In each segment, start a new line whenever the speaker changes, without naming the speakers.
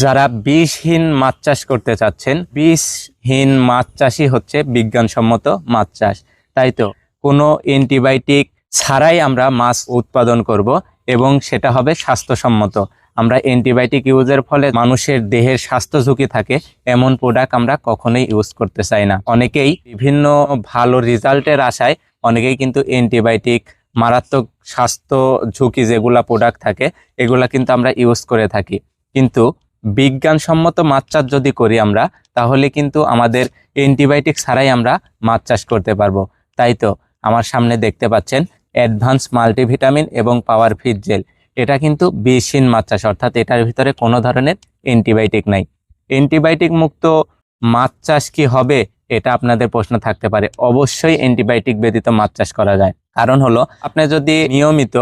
যারা বিষহীন মাছ চাষ করতে চাচ্ছেন বিষহীন মাছ চাষই হচ্ছে বিজ্ঞানসম্মত মাছ চাষ। তাই তো? কোনো অ্যান্টিবায়োটিক ছাড়াই আমরা মাছ উৎপাদন করব এবং সেটা হবে স্বাস্থ্যসম্মত। আমরা অ্যান্টিবায়োটিক ইউজের ফলে মানুষের দেহের স্বাস্থ্য ঝুঁকি থাকে, এমন প্রোডাক্ট আমরা কখনোই ইউজ করতে চাই না। অনেকেই বিভিন্ন ভালো রেজাল্টের আশায়, অনেকেই কিন্তু অ্যান্টিবায়োটিক, মারাত্মক স্বাস্থ্য ঝুঁকি যেগুলা প্রোডাক্ট থাকে, এগুলা কিন্তু আমরা ইউজ করে থাকি। কিন্তু বিজ্ঞানসম্মত মাছ চাষ যদি করি আমরা, তাহলে কিন্তু আমাদের অ্যান্টিবায়োটিক ছাড়াই আমরা মাছ চাষ করতে পারব। তাই তো, আমার সামনে দেখতে পাচ্ছেন অ্যাডভান্স মাল্টিভিটামিন এবং পাওয়ার ফিট জেল এটা কিন্তু বিষহীন মাছ চাষ, অর্থাৎ এটার ভিতরে কোনো ধরনের অ্যান্টিবায়োটিক নাই। অ্যান্টিবায়োটিক মুক্ত মাছ চাষ কি হবে, এটা আপনাদের প্রশ্ন থাকতে পারে। অবশ্যই অ্যান্টিবায়োটিক ব্যতীত মাছ চাষ করা যায়। কারণ হলো, আপনি যদি নিয়মিত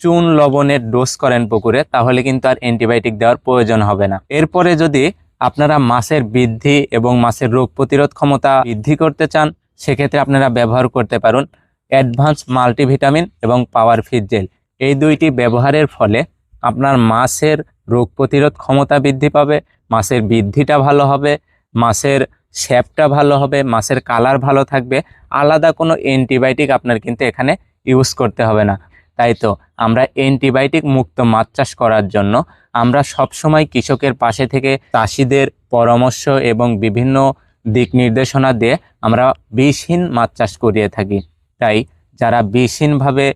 চুন লবণের ডোজ করেন পুকুরে, তাহলে কিন্তু আর অ্যান্টিবায়োটিক দেওয়ার প্রয়োজন হবে না। এরপরে যদি আপনারা মাছের বৃদ্ধি এবং মাছের রোগ প্রতিরোধ ক্ষমতা বৃদ্ধি করতে চান, সেক্ষেত্রে আপনারা ব্যবহার করতে পারুন অ্যাডভান্স মাল্টিভিটামিন এবং পাওয়ার ফিট জেল। এই দুইটি ব্যবহারের ফলে আপনার মাছের রোগ প্রতিরোধ ক্ষমতা বৃদ্ধি পাবে, মাছের বৃদ্ধিটা ভালো হবে, মাছের শ্যাপটা ভালো হবে, মাছের কালার ভালো থাকবে। আলাদা কোনো অ্যান্টিবায়োটিক আপনার কিন্তু এখানে ইউজ করতে হবে না। তাই তো? আমরা অ্যান্টিবায়োটিক মুক্ত মাছ চাষ করার জন্য আমরা সবসময় কৃষকের পাশে থেকে চাষিদের পরামর্শ এবং বিভিন্ন দিক নির্দেশনা দিয়ে আমরা বিষহীন মাছ চাষ করিয়ে থাকি। তাই যারা বিষহীনভাবে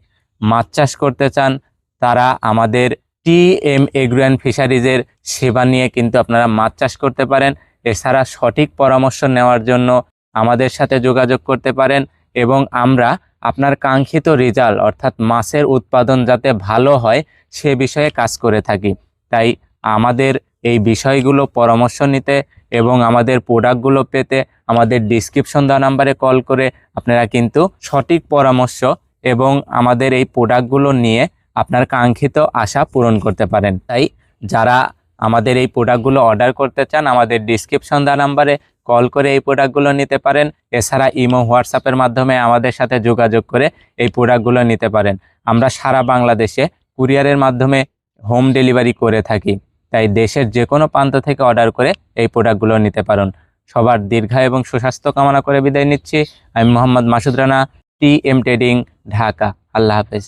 মাছ চাষ করতে চান, তারা আমাদের টি এম এগ্রোয়ান ফিশারিজের সেবা নিয়ে কিন্তু আপনারা মাছ চাষ করতে পারেন। এছাড়া সঠিক পরামর্শ নেওয়ার জন্য আমাদের সাথে যোগাযোগ করতে পারেন এবং আমরা আপনার কাঙ্ক্ষিত রেজাল্ট, অর্থাৎ মাছের উৎপাদন যাতে ভালো হয়, সে বিষয়ে কাজ করে থাকি। তাই আমাদের এই বিষয়গুলো পরামর্শ নিতে এবং আমাদের প্রোডাক্টগুলো পেতে আমাদের ডিসক্রিপশন দেওয়া নাম্বারে কল করে আপনারা কিন্তু সঠিক পরামর্শ এবং আমাদের এই প্রোডাক্টগুলো নিয়ে আপনার কাঙ্ক্ষিত আশা পূরণ করতে পারেন। তাই যারা আমাদের এই প্রোডাক্টগুলো অর্ডার করতে চান, আমাদের ডিসক্রিপশন দেওয়া নাম্বারে কল করে এই প্রোডাক্টগুলো নিতে পারেন। এছাড়া ইমো হোয়াটসঅ্যাপের মাধ্যমে আমাদের সাথে যোগাযোগ করে এই প্রোডাক্টগুলো নিতে পারেন। আমরা সারা বাংলাদেশে কুরিয়ারের মাধ্যমে হোম ডেলিভারি করে থাকি। তাই দেশের যে কোনো প্রান্ত থেকে অর্ডার করে এই প্রোডাক্টগুলো নিতে পারেন। সবার দীর্ঘায়ু এবং সুস্বাস্থ্য কামনা করে বিদায় নিচ্ছি। আমি Mohammad Masud Rana T M trading Dhaka. আল্লাহ হাফেজ।